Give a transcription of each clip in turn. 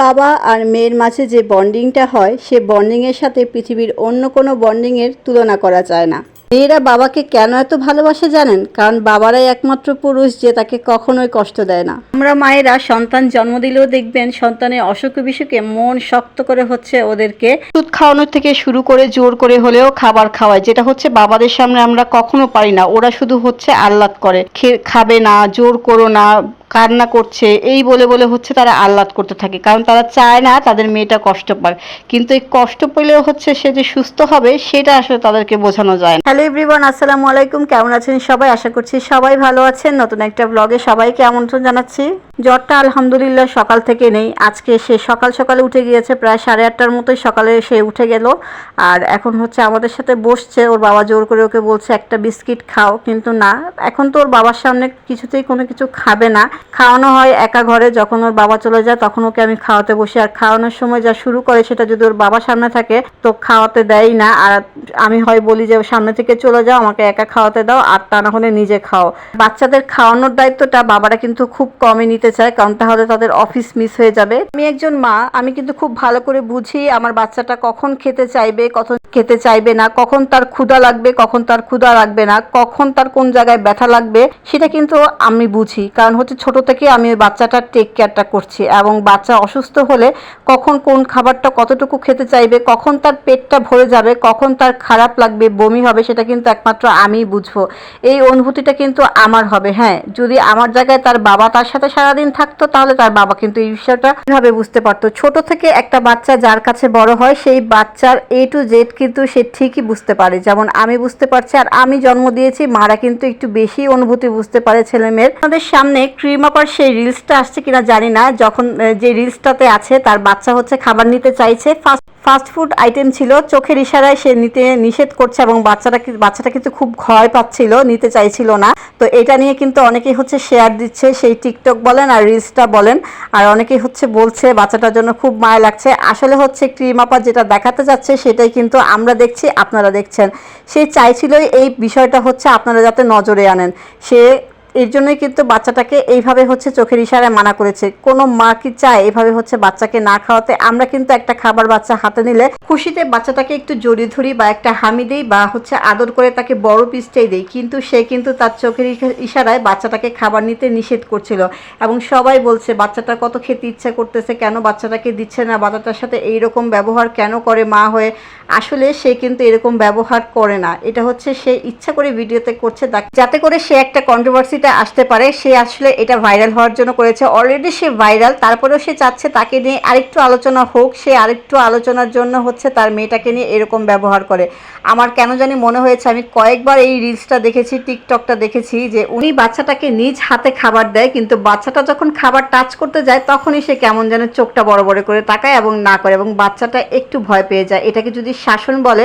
বাবা আর মেয়ের মাঝে যে বন্ডিংটা হয়, সে বন্ডিংয়ের সাথে পৃথিবীর অন্য কোনো বন্ডিংয়ের তুলনা করা যায় না। মেয়েরা বাবাকে কেন এত ভালোবাসে জানেন? কারণ বাবারাই একমাত্র পুরুষ যে তাকে কখনোই কষ্ট দেয় না। আমরা মায়েরা সন্তান জন্ম দিলেও দেখবেন সন্তানের অসুখ বিসুখে মন শক্ত করে হচ্ছে ওদেরকে দুধ খাওয়ানোর থেকে শুরু করে জোর করে হলেও খাবার খাওয়ায়, যেটা হচ্ছে বাবাদের সামনে আমরা কখনো পারি না। ওরা শুধু হচ্ছে আহ্লাদ করে। খাবে না, জোর করো না কান্না করছে, এই বলে বলে হচ্ছে তারা আহ্লাদ করতে থাকে। কারণ তারা চায় না তাদের মেয়েটা কষ্ট পায় কিন্তু এই কষ্ট পেলেও হচ্ছে সে যে সুস্থ হবে, সেটা আসলে তাদেরকে বোঝানো যায় না। হ্যালো এভরিওয়ান, আসসালামু আলাইকুম। কেমন আছেন সবাই? আশা করছি সবাই ভালো আছেন। নতুন একটা ব্লগে সবাইকে আমন্ত্রণ জানাচ্ছি। জ্বরটা আলহামদুলিল্লাহ সকাল থেকে নেই। আজকে সে সকাল সকালে উঠে গিয়েছে, প্রায় সাড়ে আটটার মতোই সকালে সে উঠে গেল। আর এখন হচ্ছে আমাদের সাথে বসছে, ওর বাবা জোর করে ওকে বলছে, একটা বিস্কিট খাও। কিন্তু না, এখন তো ওর বাবার সামনে কিছুতেই কোনো কিছু খাবে না। খাওয়ানো হয় একা ঘরে, যখন ওর বাবা চলে যায়, তখন ওকে আমি খাওয়াতে বসি। আর খাওয়ানোর সময় যা শুরু করে, সেটা যদি ওর বাবার সামনে থাকে, তো খাওয়াতে দেয় না। আর আমি হয় বলি যে সামনে থেকে চলে যাও, আমাকে একা খাওয়াতে দাও, আর তা না হলে নিজে খাও। বাচ্চাদের খাওয়ানোর দায়িত্বটা বাবারা কিন্তু খুব কমই নিতে চায় কারণ তাহলে তাদের অফিস মিস হয়ে যাবে। আমি একজন মা, আমি কিন্তু খুব ভালো করে বুঝি আমার বাচ্চাটা কখন খেতে চাইবে কখন খেতে চাইবে না, কখন তার ক্ষুধা লাগবে, কখন তার ক্ষুধা লাগবে না, কখন তার কোন জায়গায় ব্যথা লাগবে, সেটা কিন্তু আমি বুঝি। কারণ হচ্ছে ছোট থেকে আমি ওই বাচ্চাটার টেক কেয়ারটা করছি এবং বাচ্চা অসুস্থ হলে কখন কোন খাবারটা কতটুকু খেতে চাইবে, কখন তার পেটটা ভরে যাবে, কখন তার খারাপ লাগবে, বমি হবে, সেটা কিন্তু একমাত্র আমিই বুঝব। এই অনুভূতিটা কিন্তু আমার হবে হ্যাঁ। যদি আমার জায়গায় তার বাবা তার সাথে সারাদিন থাকতো, তাহলে তার বাবা কিন্তু এই বিষয়টা কীভাবে বুঝতে পারতো? ছোট থেকে একটা বাচ্চা যার কাছে বড় হয়, সেই বাচ্চার এ টু জেড কিন্তু সে ঠিকই বুঝতে পারে। যেমন আমি বুঝতে পারছি আর আমি জন্ম দিয়েছি, মারা কিন্তু একটু বেশি অনুভূতি বুঝতে পারে ছেলে মেয়ের আমাদের সামনে ক্রিম সেই রিলসটা আসছে কিনা জানি না। যখন যে রিলসটাতে আছে, তার বাচ্চা হচ্ছে খাবার নিতে চাইছে। ফার্স্ট ফাস্ট ফুড আইটেম ছিল, চোখের ইশারায় সে নিতে নিষেধ করছে এবং বাচ্চাটা বাচ্চাটা কিন্তু খুব ভয় পাচ্ছিল, নিতে চাইছিল না। তো এটা নিয়ে কিন্তু অনেকেই হচ্ছে শেয়ার দিচ্ছে, সেই টিকটক বলেন আর রিলসটা বলেন। আর অনেকেই হচ্ছে বলছে, বাচ্চাটার জন্য খুব মায়া লাগছে। আসলে হচ্ছে ক্রিম আপা যেটা দেখাতে যাচ্ছে, সেটাই কিন্তু আমরা দেখছি আপনারা দেখছেন। সে চাইছিল এই বিষয়টা হচ্ছে আপনারা যাতে নজরে আনেন। সে এর জন্যই কিন্তু বাচ্চাটাকে এইভাবে হচ্ছে চোখের ইশারায় মানা করেছে। কোনো মা কি চায় এইভাবে হচ্ছে বাচ্চাকে না খাওয়াতে? আমরা কিন্তু একটা খাবার বাচ্চা হাতে নিলে খুশিতে বাচ্চাটাকে একটু জড়িয়ে ধরি বা একটা হামি দেই বা হচ্ছে আদর করে তাকে বড় পিসটাই দেই। কিন্তু সে কিন্তু তার চোখের ইশারায় বাচ্চাটাকে খাবার নিতে নিষেধ করছিল এবং সবাই বলছে, বাচ্চাটা কত খেতে ইচ্ছা করতেছে, কেন বাচ্চাটাকে দিচ্ছে না? বাচ্চাটার সাথে এই রকম ব্যবহার কেন করে মা হয়ে? আসলে সে কিন্তু এরকম ব্যবহার করে না। এটা হচ্ছে সে ইচ্ছা করে ভিডিওতে করছে। যাতে করে সে একটা কন্ট্রোভার্সিতে আসতে পারে, সে আসলে এটা ভাইরাল হওয়ার জন্য করেছে। অলরেডি সে ভাইরাল তারপরেও সে চাচ্ছে তাকে নিয়ে আরেকটু আলোচনা হোক। সে আরেকটু আলোচনার জন্য হচ্ছে তার মেয়েটাকে নিয়ে এরকম ব্যবহার করে। আমার কেন জানি মনে হয়েছে, আমি কয়েকবার এই রিলসটা দেখেছি, টিকটকটা দেখেছি যে উনি বাচ্চাটাকে নিজ হাতে খাবার দেয়, কিন্তু বাচ্চাটা যখন খাবার টাচ করতে যায়, তখনই সে কেমন যেন চোখটা বড় বড় করে তাকায় এবং না করে এবং বাচ্চাটা একটু ভয় পেয়ে যায়। এটাকে যদি শাসন বলে,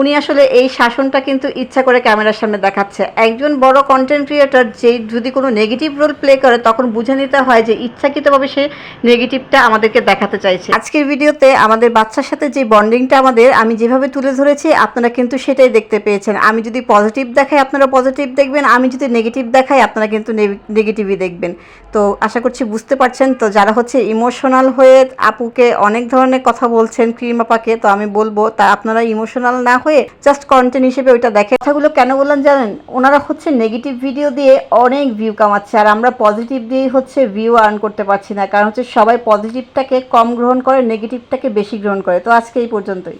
উনি আসলে এই শাসনটা কিন্তু ইচ্ছা করে ক্যামেরার সামনে দেখাচ্ছে। একজন বড় কন্টেন্ট ক্রিয়েটর যে যদি কোনো নেগেটিভ রোল প্লে করে, তখন বুঝে নিতে হয় যে ইচ্ছাকৃতভাবে সে নেগেটিভটা আমাদেরকে দেখাতে চাইছে। আজকের ভিডিওতে আমাদের বাচ্চার সাথে যে বন্ডিংটা আমাদের, আমি যেভাবে তুলে ধরেছি, আপনারা কিন্তু সেটাই দেখতে পেয়েছেন। আমি যদি পজিটিভ দেখাই, আপনারা পজিটিভ দেখবেন। আমি যদি নেগেটিভ দেখাই, আপনারা কিন্তু নেগেটিভই দেখবেন। তো আশা করছি বুঝতে পারছেন। তো যারা হচ্ছে ইমোশনাল হয়ে আপুকে অনেক ধরনের কথা বলছেন, ক্রিম আপাকে, তো আমি বলব, তা আপনারা ইমোশনাল না হয়ে জাস্ট কন্টেন্ট হিসেবে ওইটা দেখে কথাগুলো কেন বললাম জানেন? ওনারা হচ্ছে নেগেটিভ ভিডিও দিয়ে অনেক ভিউ কামাচ্ছে, আর আমরা পজিটিভ দিয়েই হচ্ছে ভিউ আর্ন করতে পারছি না, কারণ হচ্ছে সবাই পজিটিভটাকে কম গ্রহণ করে নেগেটিভটাকে বেশি গ্রহণ করে। তো আজকে এই পর্যন্তই।